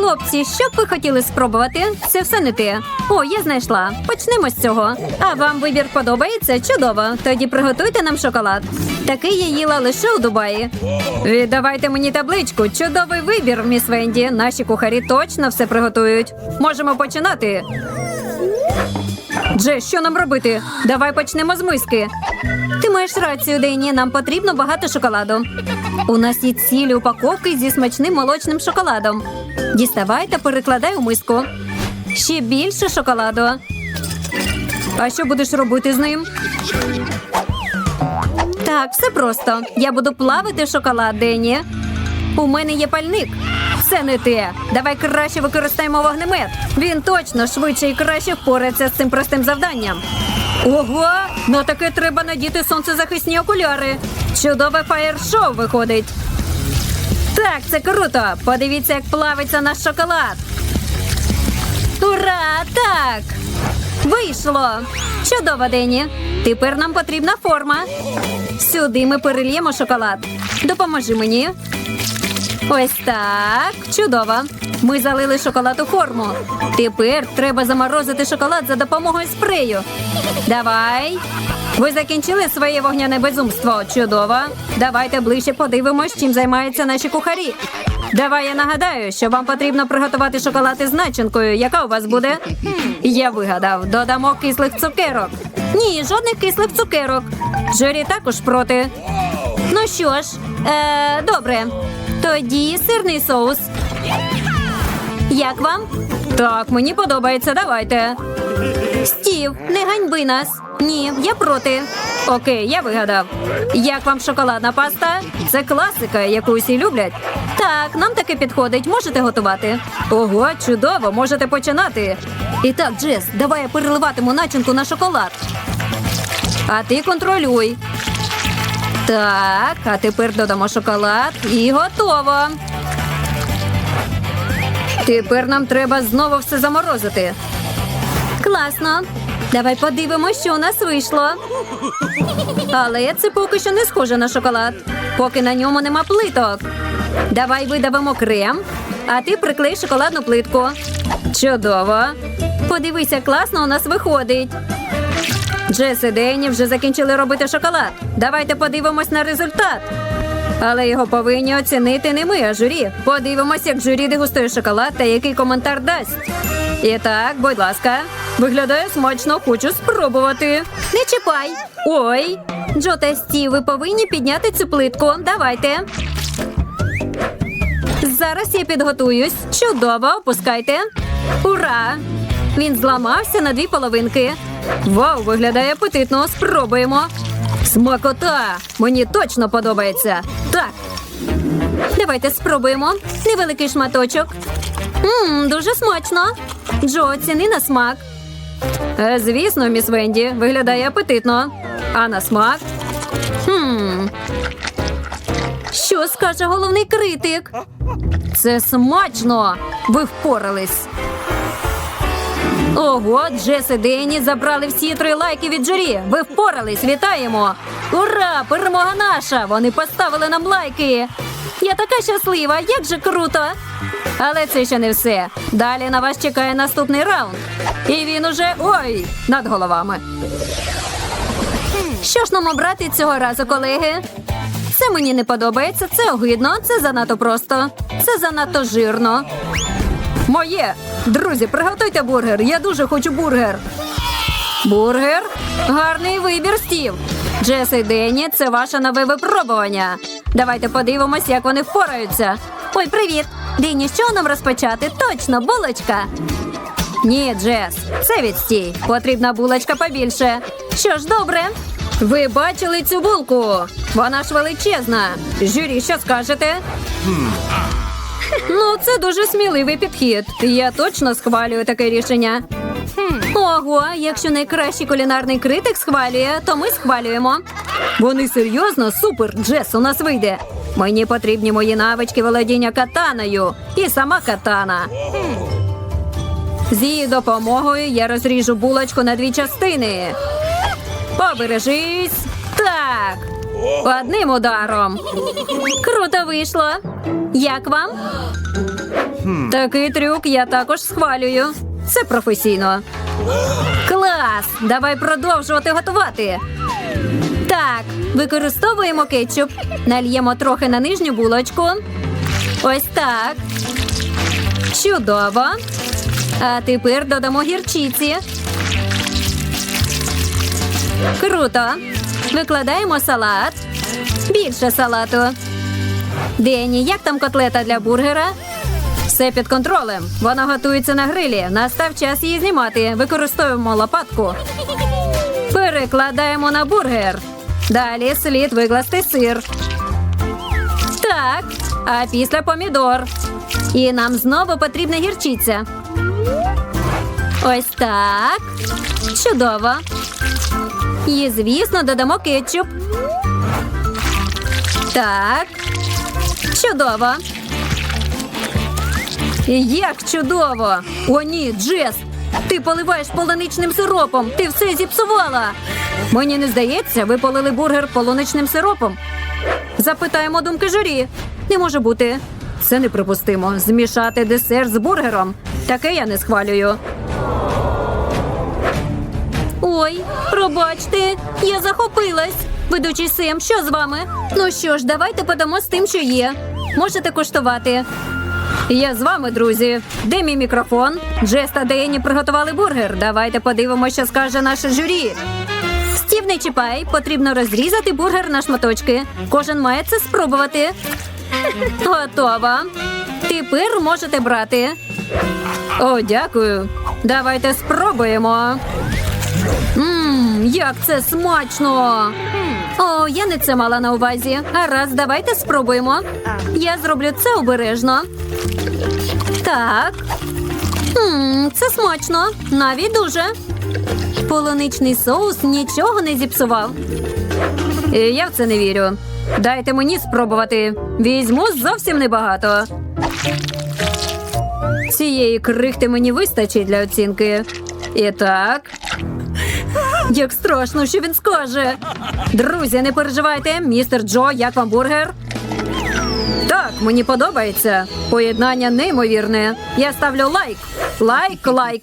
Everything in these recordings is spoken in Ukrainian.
Хлопці, що б ви хотіли спробувати? Це все не те. О, я знайшла. Почнемо з цього. А вам вибір подобається? Чудово. Тоді приготуйте нам шоколад. Такий я їла лише у Дубаї. Віддавайте мені табличку. Чудовий вибір, міс Венді. Наші кухарі точно все приготують. Можемо починати. Дже, що нам робити? Давай почнемо з миски. Ти маєш рацію, Дені. Нам потрібно багато шоколаду. У нас є цілі упаковки зі смачним молочним шоколадом. Діставай та перекладай у миску. Ще більше шоколаду. А що будеш робити з ним? Так, все просто. Я буду плавити шоколад, Дені. У мене є пальник. Це не те. Давай краще використаємо вогнемет. Він точно швидше і краще впорається з цим простим завданням. Ого, на таке треба надіти сонцезахисні окуляри. Чудове фаєр-шоу виходить. Так, це круто. Подивіться, як плавиться наш шоколад. Ура! Так! Вийшло! Чудово, Дені. Тепер нам потрібна форма. Сюди ми перельємо шоколад. Допоможи мені. Ось так. Чудово. Ми залили шоколад у форму. Тепер треба заморозити шоколад за допомогою спрею. Давай. Ви закінчили своє вогняне безумство. Чудово. Давайте ближче подивимось, чим займаються наші кухарі. Давай я нагадаю, що вам потрібно приготувати шоколад із начинкою. Яка у вас буде? Я вигадав, додамо кислих цукерок. Ні, жодних кислих цукерок. Жорі також проти. Ну що ж, е, добре. Тоді сирний соус. Як вам? Так, мені подобається, давайте. Стів, не ганьби нас. Ні, я проти. Окей, я вигадав. Як вам шоколадна паста? Це класика, яку усі люблять. Так, нам таке підходить. Можете готувати. Ого, чудово, можете починати. І так, Джес, давай я переливатиму начинку на шоколад. А ти контролюй. Так, а тепер додамо шоколад і готово. Тепер нам треба знову все заморозити. Класно. Давай подивимося, що у нас вийшло. Але це поки що не схоже на шоколад, поки на ньому нема плиток. Давай видавимо крем, а ти приклей шоколадну плитку. Чудово. Подивися, класно у нас виходить. Джес і Дені вже закінчили робити шоколад. Давайте подивимось на результат. Але його повинні оцінити не ми, а журі. Подивимось, як журі дегустує шоколад та який коментар дасть. І так, будь ласка, виглядає смачно, хочу спробувати. Не чіпай. Ой. Джо та Стів, ви повинні підняти цю плитку. Давайте. Зараз я підготуюсь. Чудово, опускайте. Ура! Він зламався на дві половинки. Вау, виглядає апетитно. Спробуємо. Смакота! Мені точно подобається. Так. Давайте спробуємо. Невеликий шматочок. Мм, дуже смачно. Джо, ціни на смак. Е, звісно, міс Венді, виглядає апетитно. А на смак? Хм. Що скаже головний критик? Це смачно. Ви впорались. Ого, Джес і Дені забрали всі три лайки від журі. Ви впорались, вітаємо! Ура! Перемога наша! Вони поставили нам лайки. Я така щаслива, як же круто! Але це ще не все. Далі на вас чекає наступний раунд. І він уже ой над головами. Що ж нам обрати цього разу, колеги? Це мені не подобається, це огидно, це занадто просто, це занадто жирно. Моє. Друзі, приготуйте бургер. Я дуже хочу бургер. Бургер? Гарний вибір, Стів. Джес і Денні, це ваше нове випробування. Давайте подивимось, як вони впораються. Ой, привіт! Денні, що нам розпочати? Точно, булочка. Ні, Джес, це відстій. Потрібна булочка побільше. Що ж, добре. Ви бачили цю булку? Вона ж величезна. Журі, що скажете? Ну, це дуже сміливий підхід. Я точно схвалюю таке рішення. Ого, якщо найкращий кулінарний критик схвалює, то ми схвалюємо. Вони серйозно супер, Джес, у нас вийде. Мені потрібні мої навички володіння катаною і сама катана. З її допомогою я розріжу булочку на дві частини. Побережись. Так. Одним ударом. Круто вийшло. Як вам? Такий трюк я також схвалюю. Це професійно. Клас! Давай продовжувати готувати. Так, використовуємо кетчуп. Нальємо трохи на нижню булочку. Ось так. Чудово. А тепер додамо гірчиці. Круто. Викладаємо салат. Більше салату. Дені, як там котлета для бургера? Все під контролем. Вона готується на грилі. Настав час її знімати. Використовуємо лопатку. Перекладаємо на бургер. Далі слід викласти сир. Так, а після помідор. І нам знову потрібна гірчиця. Ось так. Чудово. І, звісно, додамо кетчуп. Так. Чудово. Як чудово! О, ні, Джес! Ти поливаєш полуничним сиропом. Ти все зіпсувала. Мені не здається, ви полили бургер полуничним сиропом. Запитаємо думки журі. Не може бути. Це неприпустимо. Змішати десерт з бургером. Таке я не схвалюю. Ой, пробачте, я захопилась. Ведучий Сем, що з вами? Ну що ж, давайте подамо з тим, що є. Можете коштувати. Я з вами, друзі. Де мій мікрофон? Джес та Дейні приготували бургер. Давайте подивимося, що скаже наше журі. Стів не чіпай, потрібно розрізати бургер на шматочки. Кожен має це спробувати. Готово. Тепер можете брати. О, дякую. Давайте спробуємо. Як це смачно! О, я не це мала на увазі. Гаразд, давайте спробуємо. Я зроблю це обережно. Так. Ммм, це смачно. Навіть дуже. Полуничний соус нічого не зіпсував. Е, Я в це не вірю. Дайте мені спробувати. Візьму зовсім небагато. Цієї крихти мені вистачить для оцінки. І так. Як страшно, що він скаже. Друзі, не переживайте, містер Джо, як вам бургер? Так, мені подобається. Поєднання неймовірне. Я ставлю лайк. Лайк, лайк.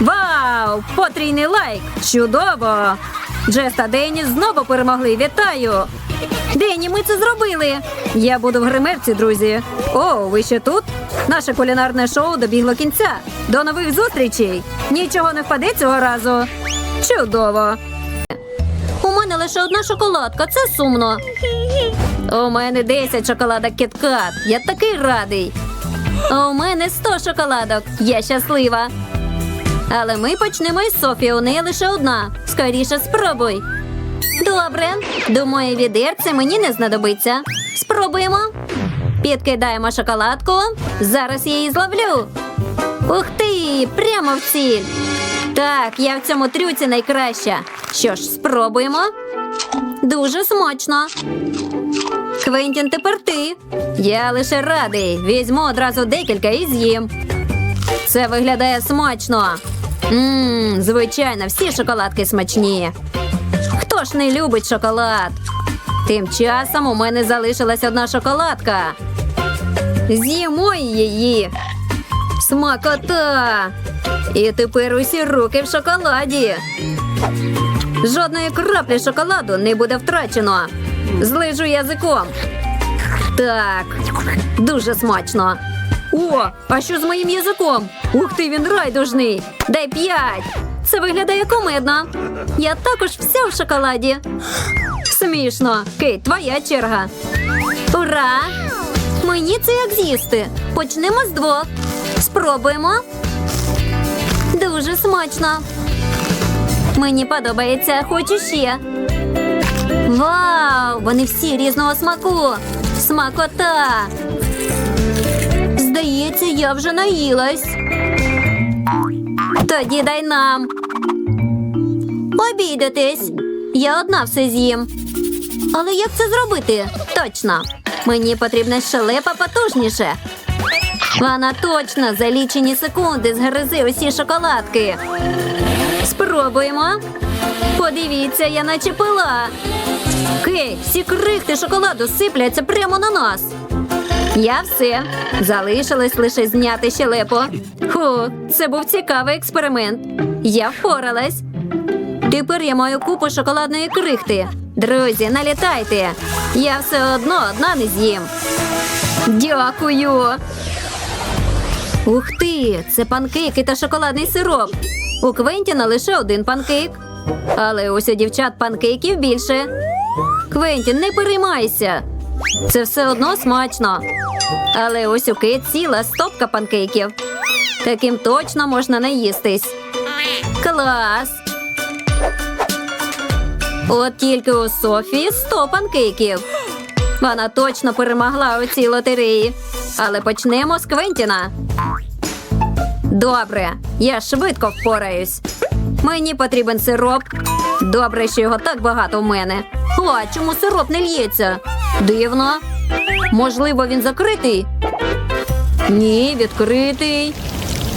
Вау! Потрійний лайк! Чудово! Джес та Дені знову перемогли. Вітаю! Дені, ми це зробили. Я буду в гримерці, друзі. О, ви ще тут? Наше кулінарне шоу добігло кінця. До нових зустрічей! Нічого не впаде цього разу. Чудово! У мене лише одна шоколадка, це сумно. У мене 10 шоколадок кіткат. Я такий радий. У мене 100 шоколадок. Я щаслива. Але ми почнемо із Софії. У неї лише одна. Скоріше спробуй. Добре. Думаю, відерце мені не знадобиться. Спробуємо. Підкидаємо шоколадку. Зараз я її зловлю. Ух ти! Прямо в ціль. Так, я в цьому трюці найкраща. Що ж, спробуємо. Дуже смачно. Квентін, тепер ти. Я лише радий. Візьму одразу декілька і з'їм. Це виглядає смачно. Ммм, звичайно, всі шоколадки смачні. Хто ж не любить шоколад? Тим часом у мене залишилась одна шоколадка. З'їмо її. Смакота! І тепер усі руки в шоколаді. Жодної краплі шоколаду не буде втрачено. Злижу язиком. Так, дуже смачно. О, а що з моїм язиком? Ух ти, він райдужний. Дай п'ять. Це виглядає комедно. Я також вся в шоколаді. Смішно. Кейт, твоя черга. Ура! Мені це як з'їсти. Почнемо з двох. Спробуємо. Дуже смачно. Мені подобається, хочу ще. Вау! Вони всі різного смаку. Смакота. Здається, я вже наїлась. Тоді дай нам. Обійдетесь. Я одна все з'їм. Але як це зробити? Точно. Мені потрібна щелепа потужніше. Вона точно за лічені секунди згризе усі шоколадки. Спробуємо. Подивіться, я наче пила. Кей, всі крихти шоколаду сипляться прямо на нас. Я все. Залишилось лише зняти щелепу. Ху, це був цікавий експеримент. Я впоралась. Тепер я маю купу шоколадної крихти. Друзі, налітайте. Я все одно одна не з'їм. Дякую. Ух ти! Це панкейки та шоколадний сироп. У Квентіна лише один панкейк. Але ось у дівчат панкейків більше. Квентін, не переймайся. Це все одно смачно. Але ось у Кит ціла стопка панкейків. Таким точно можна наїстись. Клас! От тільки у Софії 100 панкейків. Вона точно перемогла у цій лотереї. Але почнемо з Квентіна. Добре, я швидко впораюсь. Мені потрібен сироп. Добре, що його так багато в мене. А чому сироп не л'ється? Дивно. Можливо, він закритий? Ні, відкритий.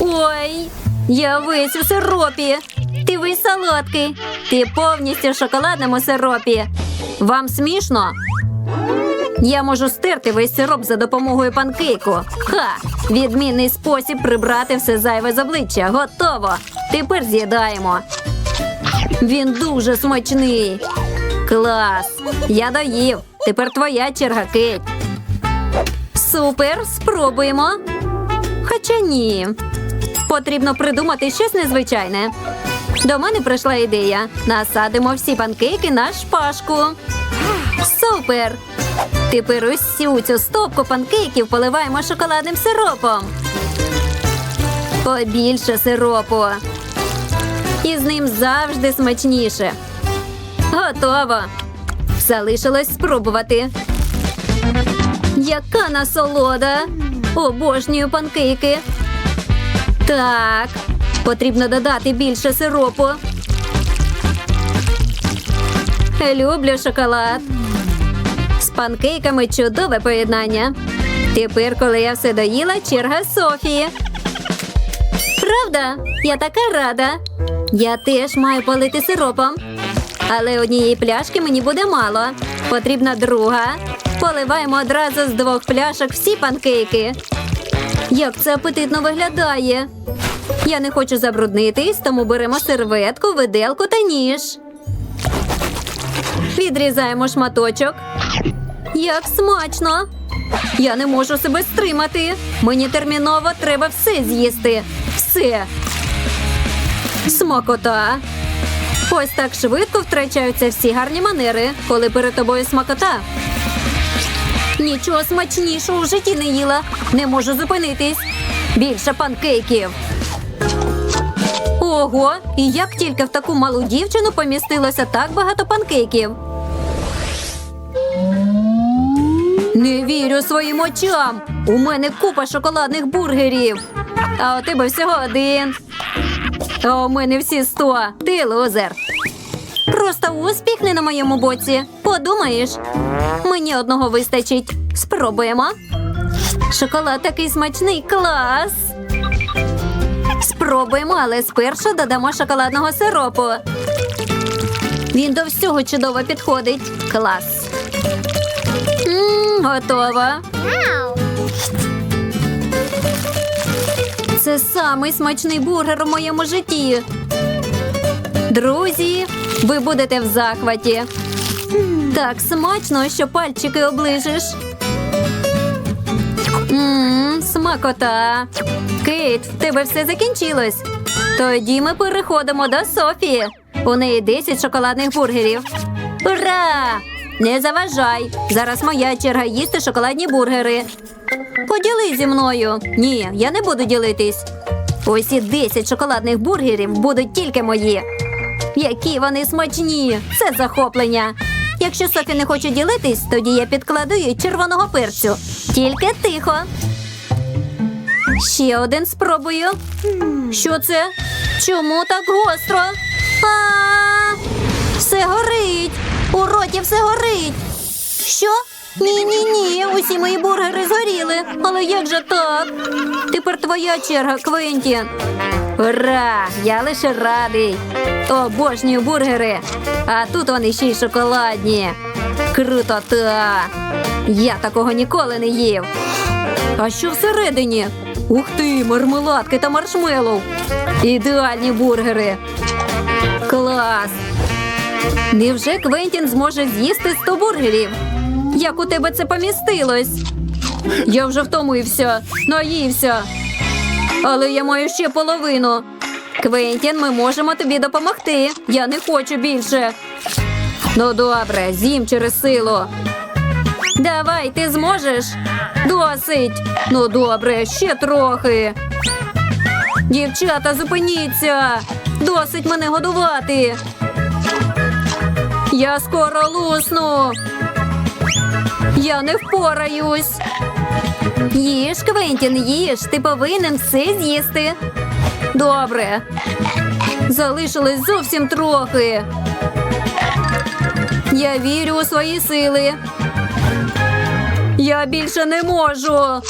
Ой, я весь у сиропі. Ти весь солодкий. Ти повністю в шоколадному сиропі. Вам смішно? Я можу стерти весь сироп за допомогою панкейку. Ха! Відмінний спосіб прибрати все зайве з обличчя. Готово. Тепер з'їдаємо. Він дуже смачний. Клас! Я доїв. Тепер твоя черга, Кейт. Супер, спробуємо. Хоча ні. Потрібно придумати щось незвичайне. До мене прийшла ідея. Насадимо всі панкейки на шпажку. Супер! Тепер усю цю стопку панкейків поливаємо шоколадним сиропом. Побільше сиропу. І з ним завжди смачніше. Готово. Залишилось спробувати. Яка насолода! Обожнюю панкейки. Так, потрібно додати більше сиропу. Люблю шоколад. Панкейками чудове поєднання. Тепер, коли я все доїла, черга Софії. Правда, я така рада. Я теж маю полити сиропом. Але однієї пляшки мені буде мало. Потрібна друга. Поливаємо одразу з двох пляшок всі панкейки. Як це апетитно виглядає. Я не хочу забруднитись, тому беремо серветку, виделку та ніж. Відрізаємо шматочок. Як смачно! Я не можу себе стримати. Мені терміново треба все з'їсти. Все. Смакота. Ось так швидко втрачаються всі гарні манери, коли перед тобою смакота. Нічого смачнішого в житті не їла. Не можу зупинитись. Більше панкейків. Ого, і як тільки в таку малу дівчину помістилося так багато панкейків. Не вірю своїм очам. У мене купа шоколадних бургерів. А у тебе всього один. А у мене всі сто. Ти лузер. Просто успіх не на моєму боці. Подумаєш, мені одного вистачить. Спробуємо. Шоколад такий смачний клас. Спробуємо, але спершу додамо шоколадного сиропу. Він до всього чудово підходить. Клас. М, готово. Це самий смачний бургер у моєму житті. Друзі, ви будете в захваті. Так смачно, що пальчики оближеш. Мм, смакота. Кейт, в тебе все закінчилось. Тоді ми переходимо до Софії. У неї 10 шоколадних бургерів. Ура! Не заважай. Зараз моя черга їсти шоколадні бургери. Поділи зі мною. Ні, я не буду ділитись. Усі 10 шоколадних бургерів будуть тільки мої. Які вони смачні! Це захоплення. Якщо Софі не хоче ділитись, тоді я підкладу їй червоного перцю. Тільки тихо. Ще один спробую. Що це? Чому так гостро? А, все горить. У роті все горить. Що? Ні, ні, ні, усі мої бургери згоріли. Але як же так? Тепер твоя черга, Квентін. Ура! Я лише радий. Обожнюю бургери. А тут вони ще й шоколадні. Круто та. Я такого ніколи не їв. А що всередині? Ух ти, мармеладки та маршмеллоу. Ідеальні бургери. Клас! Невже Квентін зможе з'їсти 100 бургерів? Як у тебе це помістилось? Я вже втомився, наївся. Але я маю ще половину. Квентін, ми можемо тобі допомогти. Я не хочу більше. Ну добре, з'їм через силу. Давай, ти зможеш? Досить. Ну добре, ще трохи. Дівчата, зупиніться. Досить мене годувати. Я скоро лусну. Я не впораюсь. Їж, Квентін, їж. Ти повинен все з'їсти. Добре. Залишилось зовсім трохи. Я вірю у свої сили. Я більше не можу.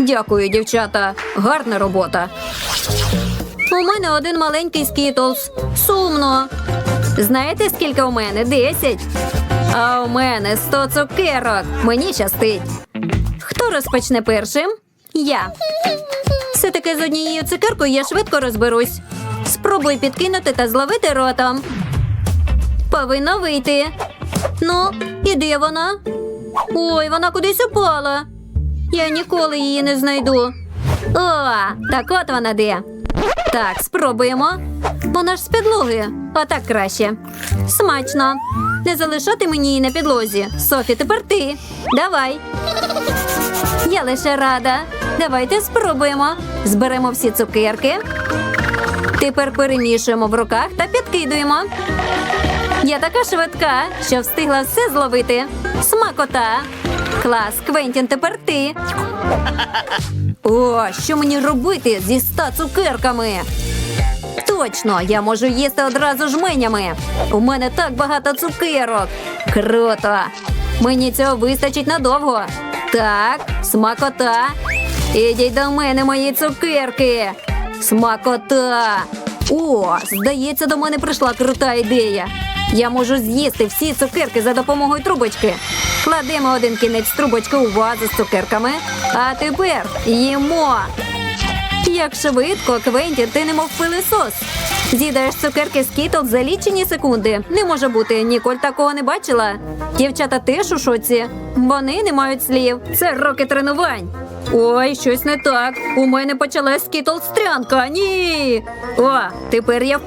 Дякую, дівчата. Гарна робота. У мене один маленький скітлс. Сумно. Знаєте, скільки у мене? Десять. А у мене сто цукерок. Мені щастить. Хто розпочне першим? Я. Все таки з однією цукеркою я швидко розберусь. Спробуй підкинути та зловити ротом. Повинно вийти. Ну, і де вона? Ой, вона кудись упала. Я ніколи її не знайду. О, так от вона де. Так, спробуємо. Вона ж з підлоги. Отак краще. Смачно. Не залишати мені її на підлозі. Софі, тепер ти. Давай. Я лише рада. Давайте спробуємо. Зберемо всі цукерки. Тепер перемішуємо в руках та підкидуємо. Я така швидка, що встигла все зловити. Смакота. Клас, Квентін, тепер ти. О, що мені робити зі ста цукерками? Точно, я можу їсти одразу жменями. У мене так багато цукерок. Круто. Мені цього вистачить надовго. Так, смакота. Ідіть до мене, мої цукерки. Смакота. О, здається, до мене прийшла крута ідея. Я можу з'їсти всі цукерки за допомогою трубочки. Кладемо один кінець трубочки у вазу з цукерками. А тепер їмо. Як швидко, Квентін, ти немов пилисос. З'їдаєш цукерки з кітл за лічені секунди. Не може бути, Ніколь такого не бачила. Дівчата теж у шоці. Вони не мають слів. Це роки тренувань. Ой, щось не так. У мене почалась скітл стрянка. Ні. О, тепер я